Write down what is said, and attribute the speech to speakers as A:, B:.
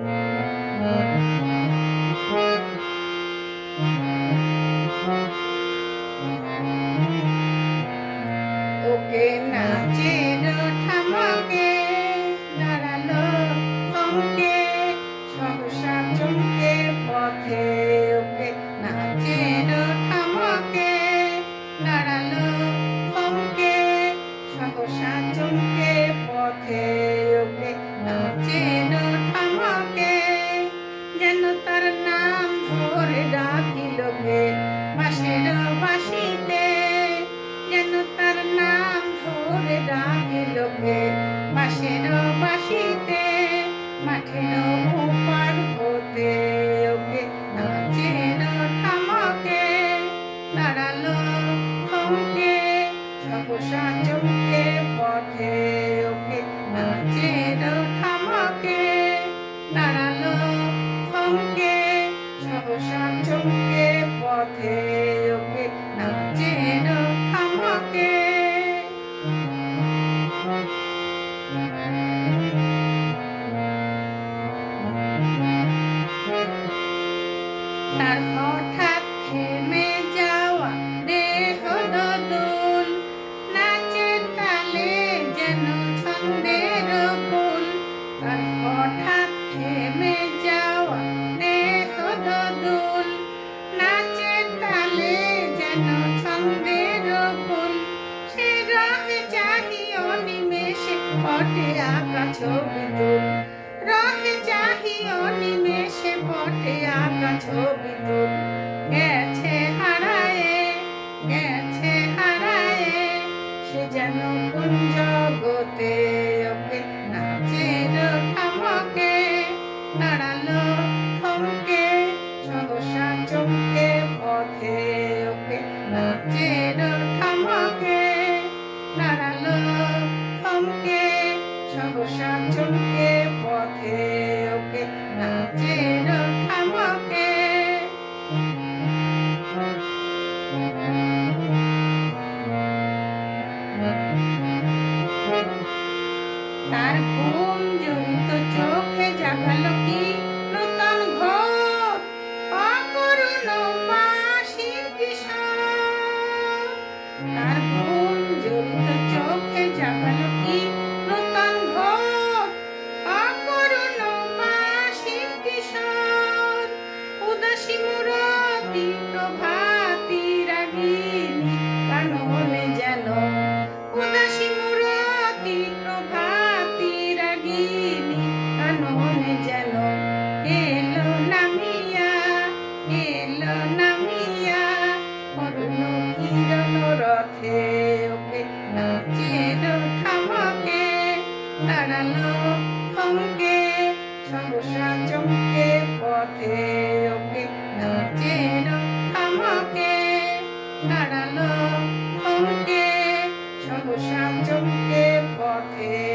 A: ওকে ধরে ডাকিলোকে বাঁশের বাঁশিতে মাঠের ওপার হতে ওকে নাচের ঠামাকে দাঁড়াল থমকে সহসা চমকে পথে ওকে নাচের ঠামাকে দাঁড়াল থমকে সহসা চমকে পথে ওকে নাচের পটে আঁকা ছবি রহে গেছে হারায়ে গেছে হারায়ে, সে যেন কোন জগতে ওকে নাচের ঠামকে দাঁড়াল থমকে, সহসা চমকে পথে ওকে নাচের ঠামকে দাঁড়াল নাচের ঠামকে তার ঘুম নামিয়া পরণ কিরণ রথে ওকে নাচের ঠামাকে, দাঁড়াল থমকে, সহসা চমকে পথে ওকে নাচের ঠামাকে, দাঁড়াল থমকে, সহসা চমকে পথে